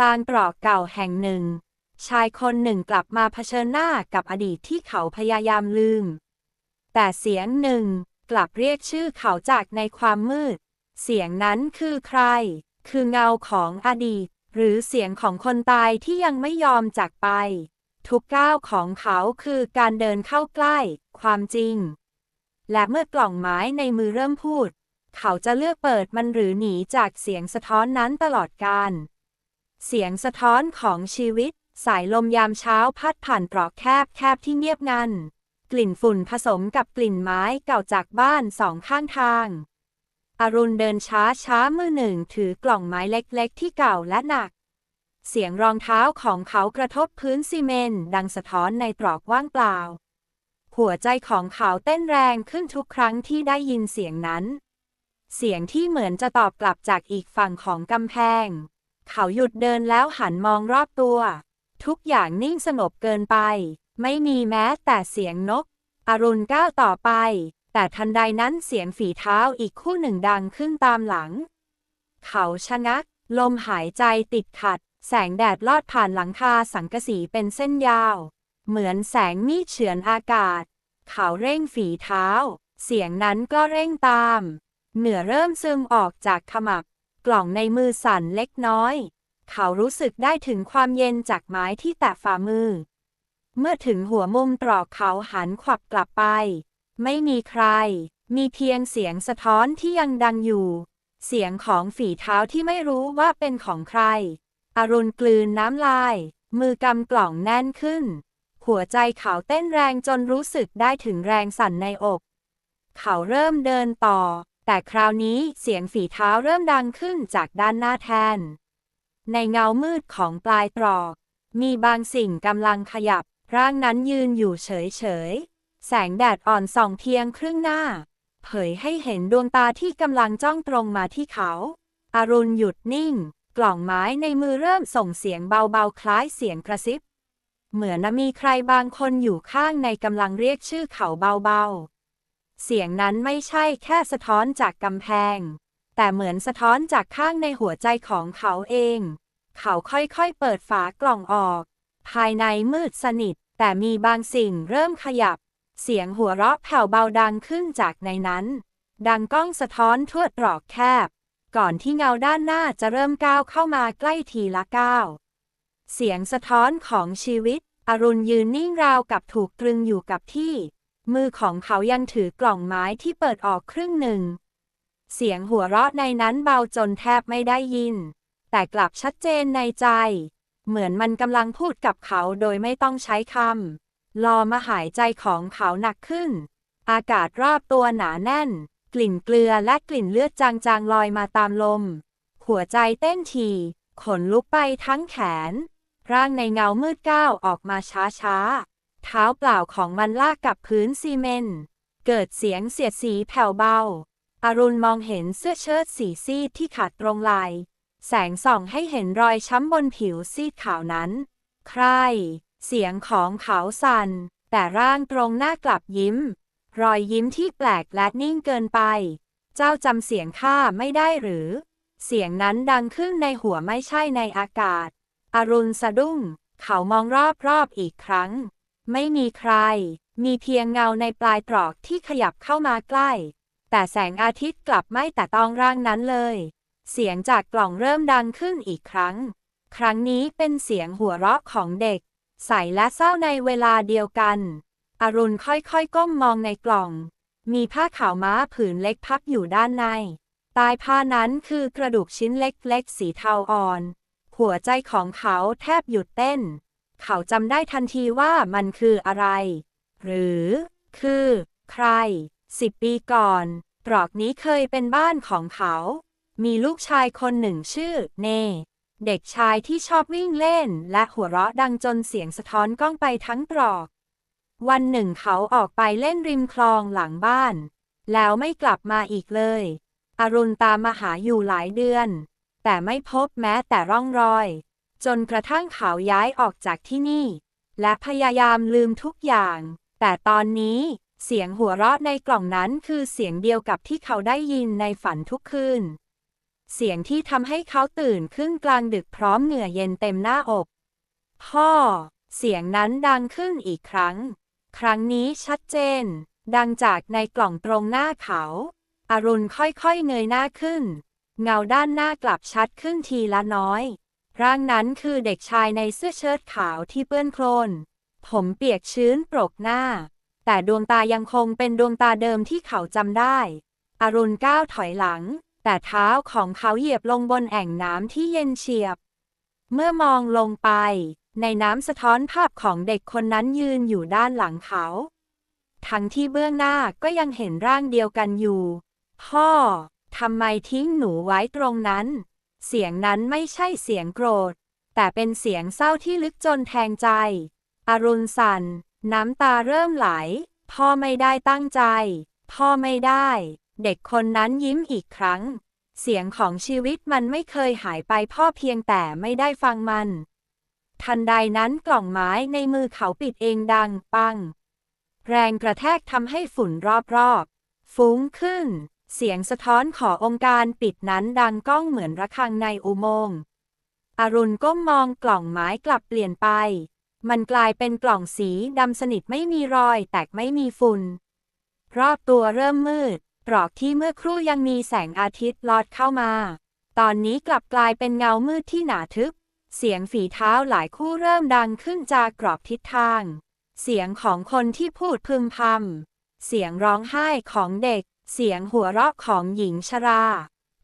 ลางตรอกเก่าแห่งหนึ่ง ชายคนหนึ่งกลับมาเผชิญหน้ากับอดีตที่เขาพยายามลืม แต่เสียงหนึ่งกลับเรียกชื่อเขาจากในความมืด เสียงนั้นคือใคร คือเงาของอดีต หรือเสียงของคนตายที่ยังไม่ยอมจากไป ทุกก้าวของเขาคือการเดินเข้าใกล้ ความจริง และเมื่อกล่องไม้ในมือเริ่มพูด เขาจะเลือกเปิดมันหรือหนีจากเสียงสะท้อนนั้นตลอดกาล เสียงสะท้อนของชีวิต สายลมยามเช้าพัดผ่านตรอกแคบแคบที่เงียบงัน กลิ่นฝุ่นผสมกับกลิ่นไม้เก่าจากบ้านสองข้างทาง อรุณเดินช้าช้ามือหนึ่งถือกล่องไม้เล็กๆ ที่เก่าและหนัก เสียงรองเท้าของเขากระทบพื้นซีเมนต์ดังสะท้อนในตรอกว่างเปล่า หัวใจของเขาเต้นแรงขึ้นทุกครั้งที่ได้ยินเสียงนั้น เสียงที่เหมือนจะตอบกลับจากอีกฝั่งของกำแพง เขาหยุดเดินแล้วหันมองรอบตัว ทุกอย่างนิ่งสงบเกินไป ไม่มีแม้แต่เสียงนก อรุณก้าวต่อไป แต่ทันใดนั้นเสียงฝีเท้าอีกคู่หนึ่งดังขึ้นตามหลัง เขาชะงัก ลมหายใจติดขัด แสงแดดลอดผ่านหลังคาสังกะสีเป็นเส้นยาว เหมือนแสงมีดเฉือนอากาศ เขาเร่งฝีเท้า เสียงนั้นก็เร่งตาม เหนือเริ่มซึมออกจากขมับ กล่องในมือสั่นเล็กน้อย เขารู้สึกได้ถึงความเย็นจากไม้ที่แตะฝ่ามือ เมื่อถึงหัวมุมตรอกเขาหันขวับกลับไป ไม่มีใคร มีเพียงเสียงสะท้อนที่ยังดังอยู่ เสียงของฝีเท้าที่ไม่รู้ว่าเป็นของใคร อรุณกลืนน้ำลาย มือกำกล่องแน่นขึ้น หัวใจเขาเต้นแรงจนรู้สึกได้ถึงแรงสั่นในอก เขาเริ่มเดินต่อ แต่คราวนี้เสียงฝีเท้าเริ่มดังขึ้นจากด้านหน้าแทน ในเงามืดของปลายตรอก มีบางสิ่งกำลังขยับ ร่างนั้นยืนอยู่เฉยๆ แสงแดดอ่อนส่องเพียงครึ่งหน้า เผยให้เห็นดวงตาที่กำลังจ้องตรงมาที่เขา อารุณหยุดนิ่ง กล่องไม้ในมือเริ่มส่งเสียงเบาๆ คล้ายเสียงกระซิบ เหมือนมีใครบางคนอยู่ข้างในกำลังเรียกชื่อเขาเบาๆ เสียงนั้นไม่ใช่แค่สะท้อนจากกำแพง แต่เหมือนสะท้อนจากข้างในหัวใจของเขาเอง เขาค่อยๆเปิดฝากล่องออก ภายในมืดสนิท แต่มีบางสิ่งเริ่มขยับ เสียงหัวเราะแผ่วเบาดังขึ้นจากในนั้น ดังก้องสะท้อนทั่วตรอกแคบ ก่อนที่เงาด้านหน้าจะเริ่มก้าวเข้ามาใกล้ทีละก้าว เสียงสะท้อนของชีวิต อรุณยืนนิ่งราวกับถูกตรึงอยู่กับที่ มือของเขายังถือกล่องไม้ที่เปิดออกครึ่งหนึ่ง เสียงหัวเราะในนั้นเบาจนแทบไม่ได้ยิน แต่กลับชัดเจนในใจ เหมือนมันกำลังพูดกับเขาโดยไม่ต้องใช้คำลอมาหายใจของเขาหนักขึ้น อากาศรอบตัวหนาแน่น กลิ่นเกลือและกลิ่นเลือดจางๆลอยมาตามลม หัวใจเต้นทีขนลุกไปทั้งแขน ร่างในเงามืดก้าวออกมาช้าๆ เท้าเปล่าของมันลากกับพื้นซีเมนต์ เกิดเสียงเสียดสีแผ่วเบา อรุณมองเห็นเสื้อเชิ้ตสีซีดที่ขาดตรงไหลแสงส่องให้เห็นรอยช้ำบนผิวซีดขาวนั้น ใคร เสียงของเขาสัน่น แต่ร่างตรงหน้ากลับยิ้ม รอยยิ้มที่แปลกและนิ่งเกินไป เจ้าจำเสียงข้าไม่ได้หรือ เสียงนั้นดังขึ้นในหัวไม่ใช่ในอากาศ อรุณสะดุ้ง เขามองรอบๆอีกครั้ง ไม่มีใคร มีเพียงเงาในปลายตรอกที่ขยับเข้ามาใกล้ แต่แสงอาทิตย์กลับไม่แต่ต้องร่างนั้นเลย เสียงจากกล่องเริ่มดังขึ้นอีกครั้ง ครั้งนี้เป็นเสียงหัวเราะของเด็ก ใสและเศร้าในเวลาเดียวกัน อรุณค่อยๆก้มมองในกล่อง มีผ้าขาวม้าผืนเล็กพับอยู่ด้านในใต้ผ้านั้นคือกระดูกชิ้นเล็กๆ สีเทาอ่อน หัวใจของเขาแทบหยุดเต้น เขาจำได้ทันทีว่ามันคืออะไร หรือ คือ ใคร สิบปีก่อน ตรอกนี้เคยเป็นบ้านของเขา มีลูกชายคนหนึ่งชื่อ เน เด็กชายที่ชอบวิ่งเล่น และหัวเราะดังจนเสียงสะท้อนก้องไปทั้งตรอก วันหนึ่งเขาออกไปเล่นริมคลองหลังบ้าน แล้วไม่กลับมาอีกเลย อรุณตามมาหาอยู่หลายเดือน แต่ไม่พบแม้แต่ร่องรอย จนกระทั่งเขาย้ายออกจากที่นี่ และพยายามลืมทุกอย่าง แต่ตอนนี้เสียงหัวเราะในกล่องนั้นคือเสียงเดียวกับที่เขาได้ยินในฝันทุกคืน เสียงที่ทำให้เขาตื่นขึ้นกลางดึกพร้อมเหงื่อเย็นเต็มหน้าอก พ่อ เสียงนั้นดังขึ้นอีกครั้ง ครั้งนี้ชัดเจน ดังจากในกล่องตรงหน้าเขา อรุณค่อยๆเงยหน้าขึ้น เงาด้านหน้ากลับชัดขึ้นทีละน้อย ร่างนั้นคือเด็กชายในเสื้อเชิ้ตขาวที่เปื้อนโคลน ผมเปียกชื้นโปรกหน้า แต่ดวงตายังคงเป็นดวงตาเดิมที่เขาจำได้ อรุณก้าวถอยหลัง แต่เท้าของเขาเหยียบลงบนแอ่งน้ำที่เย็นเฉียบ เมื่อมองลงไป ในน้ำสะท้อนภาพของเด็กคนนั้นยืนอยู่ด้านหลังเขา ทั้งที่เบื้องหน้าก็ยังเห็นร่างเดียวกันอยู่ พ่อ ทำไมทิ้งหนูไว้ตรงนั้น เสียงนั้นไม่ใช่เสียงโกรธ แต่เป็นเสียงเศร้าที่ลึกจนแทงใจ อรุณสัน น้ำตาเริ่มไหล พ่อไม่ได้ตั้งใจ พ่อไม่ได้ เด็กคนนั้นยิ้มอีกครั้ง เสียงของชีวิตมันไม่เคยหายไปพ่อเพียงแต่ไม่ได้ฟังมัน ทันใดนั้นกล่องไม้ในมือเขาปิดเองดัง ปัง แรงกระแทกทำให้ฝุ่นรอบๆ ฟุ้งขึ้น เสียงสะท้อนขอองค์การปิดนั้นดังก้องเหมือนระฆังในอุโมงค์อรุณก้มมองกล่องไม้กลับเปลี่ยนไป มันกลายเป็นกล่องสีดำสนิทไม่มีรอย แตกไม่มีฝุ่น รอบตัวเริ่มมืดตรอกที่เมื่อครู่ยังมีแสงอาทิตย์ลอดเข้ามา ตอนนี้กลับกลายเป็นเงามืดที่หนาทึบ เสียงฝีเท้าหลายคู่เริ่มดังขึ้นจากกรอบทิศทาง เสียงของคนที่พูดพึมพำ เสียงร้องไห้ของเด็ก เสียงหัวเราะของหญิงชรา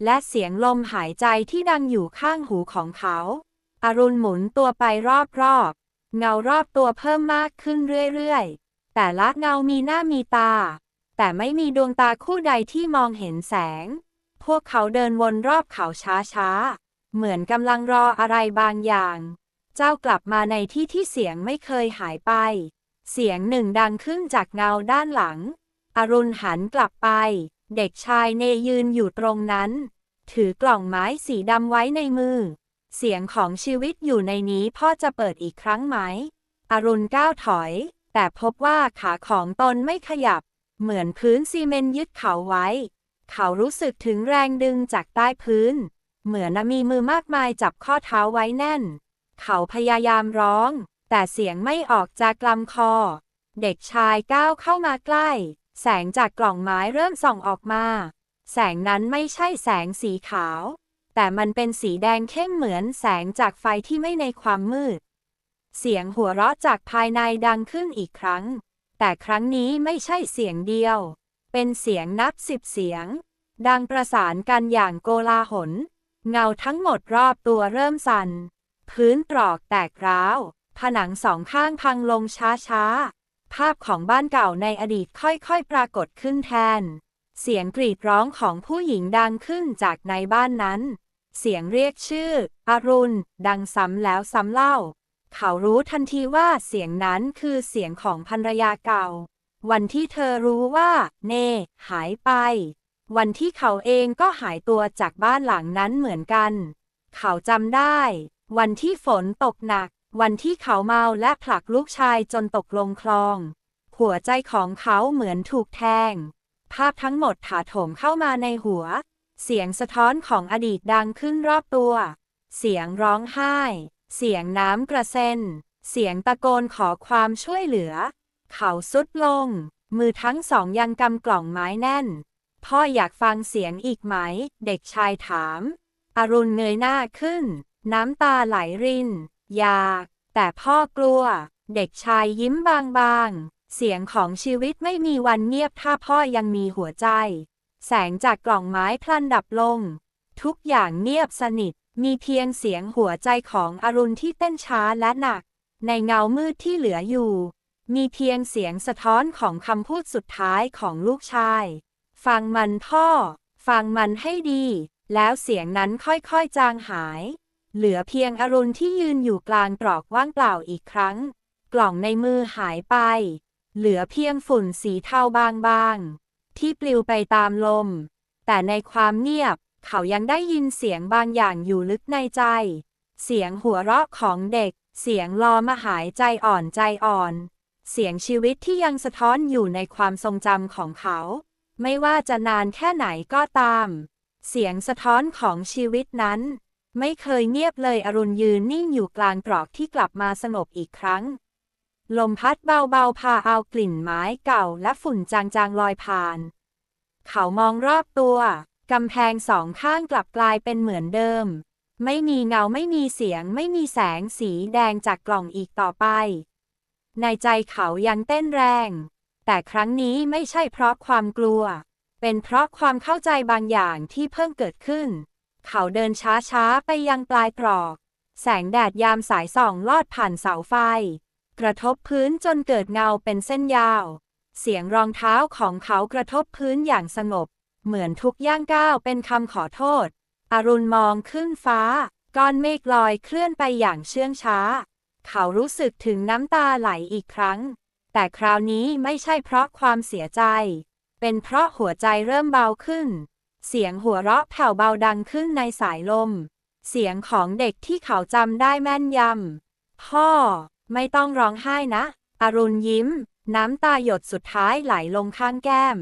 และเสียงลมหายใจที่ดังอยู่ข้างหูของเขา อรุณหมุนตัวไปรอบๆ เงารอบตัวเพิ่มมากขึ้นเรื่อยๆ แต่ละเงามีหน้ามีตา แต่ไม่มีดวงตาคู่ใดที่มองเห็นแสง พวกเขาเดินวนรอบเขาช้าๆ เหมือนกำลังรออะไรบางอย่าง เจ้ากลับมาในที่ที่เสียงไม่เคยหายไป เสียงหนึ่งดังขึ้นจากเงาด้านหลัง อรุณหันกลับไป เด็กชายเนยืนอยู่ตรงนั้น ถือกล่องไม้สีดำไว้ในมือ เสียงของชีวิตอยู่ในนี้พ่อจะเปิดอีกครั้งไหม อรุณก้าวถอย แต่พบว่าขาของตนไม่ขยับ เหมือนพื้นซีเมนยึดเขาไว้ เขารู้สึกถึงแรงดึงจากใต้พื้น เหมือนมีมือมากมายจับข้อเท้าไว้แน่น เขาพยายามร้อง แต่เสียงไม่ออกจากลำคอ เด็กชายก้าวเข้ามาใกล้ แสงจากกล่องไม้เริ่มส่องออกมา แสงนั้นไม่ใช่แสงสีขาว แต่มันเป็นสีแดงเข้มเหมือนแสงจากไฟที่ไม่ในความมืด เสียงหัวเราะจากภายในดังขึ้นอีกครั้ง แต่ครั้งนี้ไม่ใช่เสียงเดียว เป็นเสียงนับสิบเสียง ดังประสานกันอย่างโกลาหล เงาทั้งหมดรอบตัวเริ่มสั่น พื้นตรอกแตกร้าว ผนังสองข้างพังลงช้าๆ ภาพของบ้านเก่าในอดีตค่อยๆ ปรากฏขึ้นแทน เสียงกรีดร้องของผู้หญิงดังขึ้นจากในบ้านนั้น เสียงเรียกชื่อ อรุณ ดังซ้ำแล้วซ้ำเล่า เขารู้ทันทีว่าเสียงนั้นคือเสียงของภรรยาเก่า วันที่เธอรู้ว่า เน หายไป วันที่เขาเองก็หายตัวจากบ้านหลังนั้นเหมือนกัน เขาจำได้ วันที่ฝนตกหนัก วันที่เขาเมาและผลักลูกชายจนตกลงคลอง หัวใจของเขาเหมือนถูกแทง ภาพทั้งหมดถาโถมเข้ามาในหัว เสียงสะท้อนของอดีตดังขึ้นรอบตัว เสียงร้องไห้ เสียงน้ำกระเซ็น เสียงตะโกนขอความช่วยเหลือ เขาสุดลง มือทั้งสองยังกำกล่องไม้แน่น พ่ออยากฟังเสียงอีกไหม เด็กชายถาม อรุณเงยหน้าขึ้น น้ำตาไหลริน อยาก แต่พ่อกลัว เด็กชายยิ้มบางๆ เสียงของชีวิตไม่มีวันเงียบถ้าพ่อยังมีหัวใจ แสงจากกล่องไม้พลันดับลง ทุกอย่างเงียบสนิท มีเพียงเสียงหัวใจของอรุณที่เต้นช้าและหนัก ในเงามืดที่เหลืออยู่ มีเพียงเสียงสะท้อนของคำพูดสุดท้ายของลูกชาย ฟังมันพ่อ ฟังมันให้ดี แล้วเสียงนั้นค่อยๆจางหาย เหลือเพียงอรุณที่ยืนอยู่กลางตรอกว่างเปล่าอีกครั้ง กล่องในมือหายไป เหลือเพียงฝุ่นสีเทาบางๆ ที่ปลิวไปตามลม แต่ในความเงียบ เขายังได้ยินเสียงบางอย่างอยู่ลึกในใจ เสียงหัวเราะของเด็ก เสียงรอมาหายใจอ่อนใจอ่อน เสียงชีวิตที่ยังสะท้อนอยู่ในความทรงจำของเขา ไม่ว่าจะนานแค่ไหนก็ตาม เสียงสะท้อนของชีวิตนั้น ไม่เคยเงียบเลยอรุณยืนนิ่งอยู่กลางตรอกที่กลับมาสงบอีกครั้ง ลมพัดเบาๆ พาเอากลิ่นไม้เก่าและฝุ่นจางๆลอยผ่าน เขามองรอบตัวกำแพงสองข้างกลับกลายเป็นเหมือนเดิม ไม่มีเงาไม่มีเสียง ไม่มีแสงสีแดงจากกล่องอีกต่อไป ในใจเขายังเต้นแรง แต่ครั้งนี้ไม่ใช่เพราะความกลัว เป็นเพราะความเข้าใจบางอย่างที่เพิ่งเกิดขึ้น เขาเดินช้าๆ ไปยังปลายตรอก แสงแดดยามสายส่องลอดผ่านเสาไฟ กระทบพื้นจนเกิดเงาเป็นเส้นยาว เสียงรองเท้าของเขากระทบพื้นอย่างสงบ เหมือนทุกย่างก้าวเป็นคำขอโทษ อรุณมองขึ้นฟ้า ก้อนเมฆลอยเคลื่อนไปอย่างเชื่องช้า เขารู้สึกถึงน้ำตาไหลอีกครั้ง แต่คราวนี้ไม่ใช่เพราะความเสียใจ เป็นเพราะหัวใจเริ่มเบาขึ้น เสียงหัวเราะแผ่วเบาดังขึ้นในสายลม เสียงของเด็กที่เขาจำได้แม่นยำ พ่อ ไม่ต้องร้องไห้นะ อรุณยิ้ม น้ำตาหยดสุดท้ายไหลลงข้างแก้ม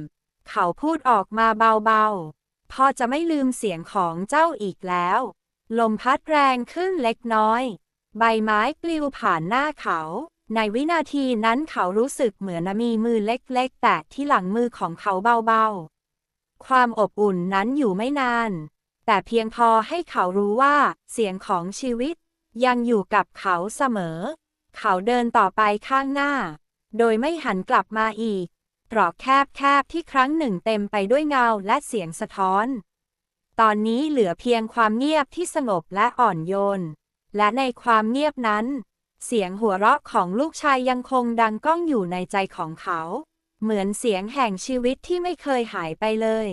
เขาพูดออกมาเบาๆ พ่อจะไม่ลืมเสียงของเจ้าอีกแล้ว ลมพัดแรงขึ้นเล็กน้อย ใบไม้ปลิวผ่านหน้าเขา ในวินาทีนั้นเขารู้สึกเหมือนมีมือเล็กๆ แตะที่หลังมือของเขาเบาๆ ความอบอุ่นนั้นอยู่ไม่นาน แต่เพียงพอให้เขารู้ว่า เสียงของชีวิต ยังอยู่กับเขาเสมอ เขาเดินต่อไปข้างหน้า โดยไม่หันกลับมาอีกตรอกแคบๆที่ครั้งหนึ่งเต็มไปด้วยเงาและเสียงสะท้อน ตอนนี้เหลือเพียงความเงียบที่สงบและอ่อนโยน และในความเงียบนั้น เสียงหัวเราะของลูกชายยังคงดังก้องอยู่ในใจของเขา เหมือนเสียงแห่งชีวิตที่ไม่เคยหายไปเลย